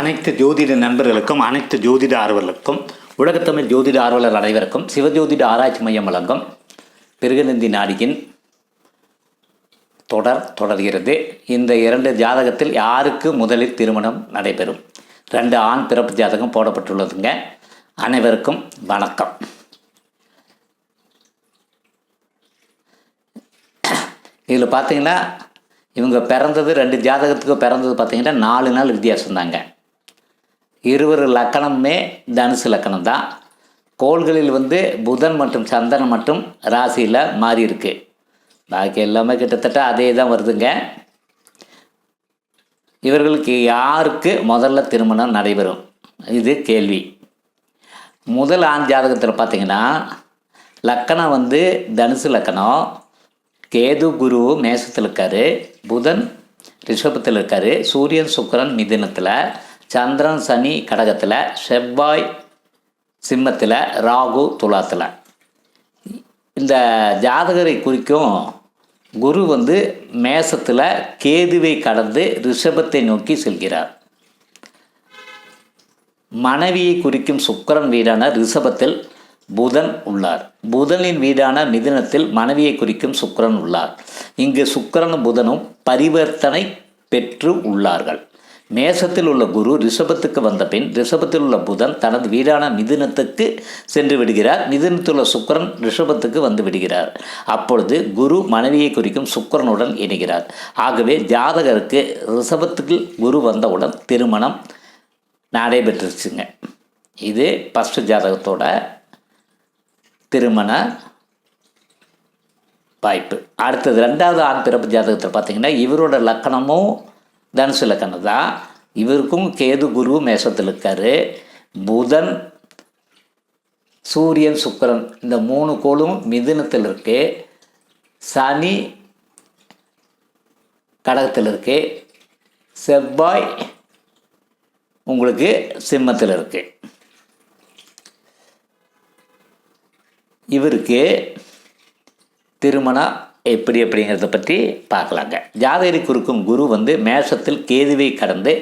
அனைத்து ஜோதிட நண்பர்களுக்கும் அனைத்து ஜோதிட ஆர்வலருக்கும் உலகத்தமிழ் ஜோதிட ஆர்வலர் அனைவருக்கும் சிவஜோதிட ஆராய்ச்சி மையம் வழங்கும் பிருகநந்தி நாடியின் தொடர் தொடர்கிறது. இந்த இரண்டு ஜாதகத்தில் யாருக்கு முதலில் திருமணம் நடைபெறும்? ரெண்டு ஆண் பிறப்பு ஜாதகம் போடப்பட்டுள்ளதுங்க. அனைவருக்கும் வணக்கம். இதில் பார்த்தீங்கன்னா இவங்க பிறந்தது ரெண்டு ஜாதகத்துக்கு பிறந்தது பார்த்தீங்கன்னா நாலு நாள் வித்தியாசம் தாங்க இருவர் லக்கணமே தனுசு லக்கணம் தான் கோள்களில் வந்து புதன் மற்றும் சந்திரன் மட்டும் ராசியில் மாறி இருக்கு பாக்கி எல்லாமே கிட்டத்தட்ட அதே தான் வருதுங்க. இவர்களுக்கு யாருக்கு முதல்ல திருமணம் நடைபெறும்? இது கேள்வி. முதல் ஆண் ஜாதகத்தில் பார்த்தீங்கன்னா லக்கணம் வந்து தனுசு லக்கணம். கேது குரு மேசத்தில் இருக்கார். புதன் ரிஷபத்தில் இருக்கார். சூரியன் சுக்கரன் மிதினத்தில். சந்திரன் சனி கடகத்தில் செவ்வாய் சிம்மத்தில் ராகு துலாத்தில். இந்த ஜாதகரை குறிக்கும் குரு வந்து மேசத்தில் கேதுவை கடந்து ரிஷபத்தை நோக்கி செல்கிறார். மனைவியை குறிக்கும் சுக்கரன் வீடான ரிஷபத்தில் புதன் உள்ளார். புதனின் வீடான மிதுனத்தில் மனைவியை குறிக்கும் சுக்கரன் உள்ளார். இங்கு சுக்கரனும் புதனும் பரிவர்த்தனை பெற்று உள்ளார்கள். மேசத்தில் உள்ள குரு ரிஷபத்துக்கு வந்த பின் ரிஷபத்தில் உள்ள புதன் தனது வீடான மிதுனத்துக்கு சென்று விடுகிறார். மிதுனத்தில் உள்ள சுக்கரன் ரிஷபத்துக்கு வந்து விடுகிறார். அப்பொழுது குரு மனைவியை குறிக்கும் சுக்கிரனுடன் இணைகிறார். ஆகவே ஜாதகருக்கு ரிஷபத்துக்கு குரு வந்தவுடன் திருமணம் நடைபெற்றுச்சுங்க. இது ஃபஸ்ட்டு ஜாதகத்தோட திருமண வாய்ப்பு. அடுத்தது ரெண்டாவது ஆண் பிறப்பு ஜாதகத்தில் பார்த்தீங்கன்னா இவரோட லக்கணமும் தனுசு லக்கணம் தான் இவருக்கும் கேது குரு மேசத்தில் இருக்கார் புதன் சூரியன் சுக்கரன் இந்த மூணு கோளும் மிதுனத்தில் இருக்கு சனி கடகத்தில் இருக்கு செவ்வாய் உங்களுக்கு சிம்மத்தில் இருக்குது இவருக்கு திருமணம் எப்படி அப்படிங்கிறத பற்றி பார்க்கலாங்க. ஜாதகரி குறுக்கும் குரு வந்து மேஷத்தில் கேதுவை கடந்து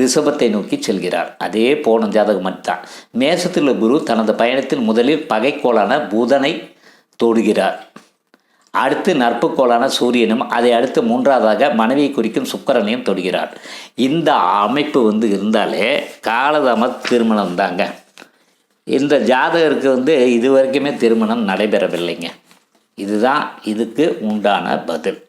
ரிஷபத்தை நோக்கி செல்கிறார். அதே போன ஜாதகம் மட்டும்தான். மேஷத்தில் உள்ள குரு தனது பயணத்தில் முதலில் பகைக்கோளான புதனை தொடுகிறார். அடுத்து நற்புக்கோளான சூரியனும் அதை அடுத்து மூன்றாவதாக மனைவியை குறிக்கும் சுக்கரனையும் தொடுகிறார். இந்த அமைப்பு வந்து இருந்தாலே காலதாம திருமணம் தாங்க இந்த ஜாதகருக்கு வந்து இது வரைக்குமே திருமணம் நடைபெறவில்லைங்க. இதுதான் இதுக்கு உண்டான பதில்.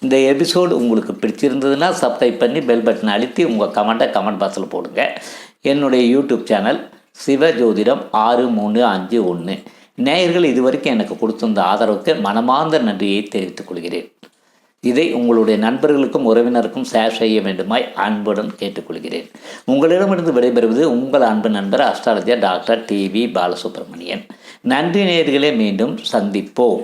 இந்த எபிசோடு உங்களுக்கு பிடிச்சிருந்ததுன்னா சப்ஸ்கிரைப் பண்ணி பெல் பட்டன் அழுத்தி உங்கள் கமெண்ட்டை கமெண்ட் பாக்ஸில் போடுங்க. என்னுடைய யூடியூப் சேனல் சிவஜோதிடம் ஆறு மூணு அஞ்சு ஒன்று நேயர்கள் இதுவரைக்கும் எனக்கு கொடுத்திருந்த ஆதரவுக்கு மனமார்ந்த நன்றியை தெரிவித்துக் கொள்கிறேன். இதை உங்களுடைய நண்பர்களுக்கும் உறவினருக்கும் ஷேர் செய்ய வேண்டுமாய் அன்புடன் கேட்டுக்கொள்கிறேன். உங்களிடமிருந்து விடைபெறுவது உங்கள் அன்பு நண்பர் அஸ்ட்ராலஜர் டாக்டர் டிவி பாலசுப்ரமணியன். நன்றி நேயர்களே மீண்டும் சந்திப்போம்.